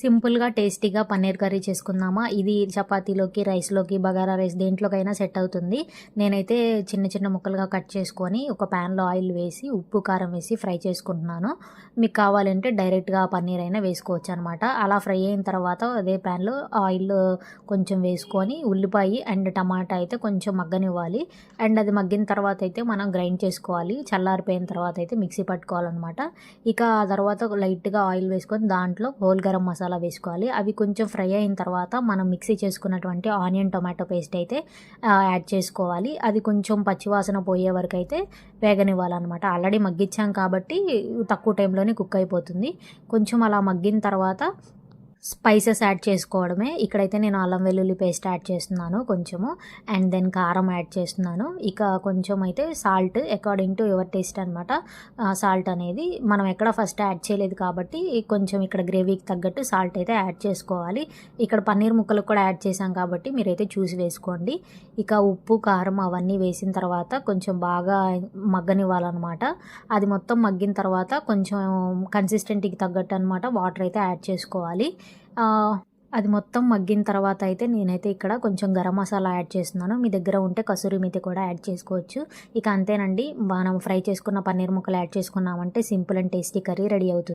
సింపుల్గా టేస్టీగా పన్నీర్ కర్రీ చేసుకుందామా? ఇది చపాతీలోకి రైస్లోకి బగారా రైస్ దేంట్లోకైనా సెట్ అవుతుంది. నేనైతే చిన్న చిన్న ముక్కలుగా కట్ చేసుకొని ఒక ప్యాన్లో ఆయిల్ వేసి ఉప్పు కారం వేసి ఫ్రై చేసుకుంటున్నాను. మీకు కావాలంటే డైరెక్ట్గా పన్నీర్ అయినా వేసుకోవచ్చు అనమాట అలా ఫ్రై అయిన తర్వాత అదే ప్యాన్లో ఆయిల్ కొంచెం వేసుకొని ఉల్లిపాయ అండ్ టమాటా అయితే కొంచెం మగ్గనివ్వాలి. అండ్ అది మగ్గిన తర్వాత అయితే మనం గ్రైండ్ చేసుకోవాలి. చల్లారిపోయిన తర్వాత అయితే మిక్సీ పట్టుకోవాలన్నమాట. ఇక ఆ తర్వాత లైట్గా ఆయిల్ వేసుకొని దాంట్లో హోల్ గరం మసాలా వేసుకోవాలి. అవి కొంచెం ఫ్రై అయిన తర్వాత మనం మిక్సీ చేసుకున్నటువంటి ఆనియన్ టొమాటో పేస్ట్ అయితే యాడ్ చేసుకోవాలి. అది కొంచెం పచ్చివాసన పోయే వరకు అయితే వేగనివ్వాలన్నమాట. ఆల్రెడీ మగ్గించాం కాబట్టి తక్కువ టైంలోనే కుక్ అయిపోతుంది. కొంచెం అలా మగ్గిన తర్వాత స్పైసెస్ యాడ్ చేసుకోవడమే. ఇక్కడైతే నేను అల్లం వెల్లుల్లి పేస్ట్ యాడ్ చేస్తున్నాను కొంచెము. అండ్ దెన్ కారం యాడ్ చేస్తున్నాను. ఇక కొంచెం అయితే salt according to your taste అనమాట సాల్ట్ అనేది మనం ఎక్కడ ఫస్ట్ యాడ్ చేయలేదు కాబట్టి కొంచెం ఇక్కడ గ్రేవీకి తగ్గట్టు సాల్ట్ అయితే యాడ్ చేసుకోవాలి. ఇక్కడ పన్నీర్ ముక్కలు కూడా యాడ్ చేసాం కాబట్టి మీరైతే చూసి వేసుకోండి. ఇక ఉప్పు కారం అవన్నీ వేసిన తర్వాత కొంచెం బాగా మగ్గనివ్వాలన్నమాట. అది మొత్తం మగ్గిన తర్వాత కొంచెం కన్సిస్టెంట్కి తగ్గట్టు అనమాట వాటర్ అయితే యాడ్ చేసుకోవాలి. అది మొత్తం మగ్గిన తర్వాత అయితే నేనైతే ఇక్కడ కొంచెం గరం మసాలా యాడ్ చేస్తున్నాను. మీ దగ్గర ఉంటే కసూరి మెతి కూడా యాడ్ చేసుకోవచ్చు. ఇక అంతేనండి మనం ఫ్రై చేసుకున్న పన్నీర్ ముక్కలు యాడ్ చేసుకున్నామంటే simple and tasty curry ready అవుతుంది.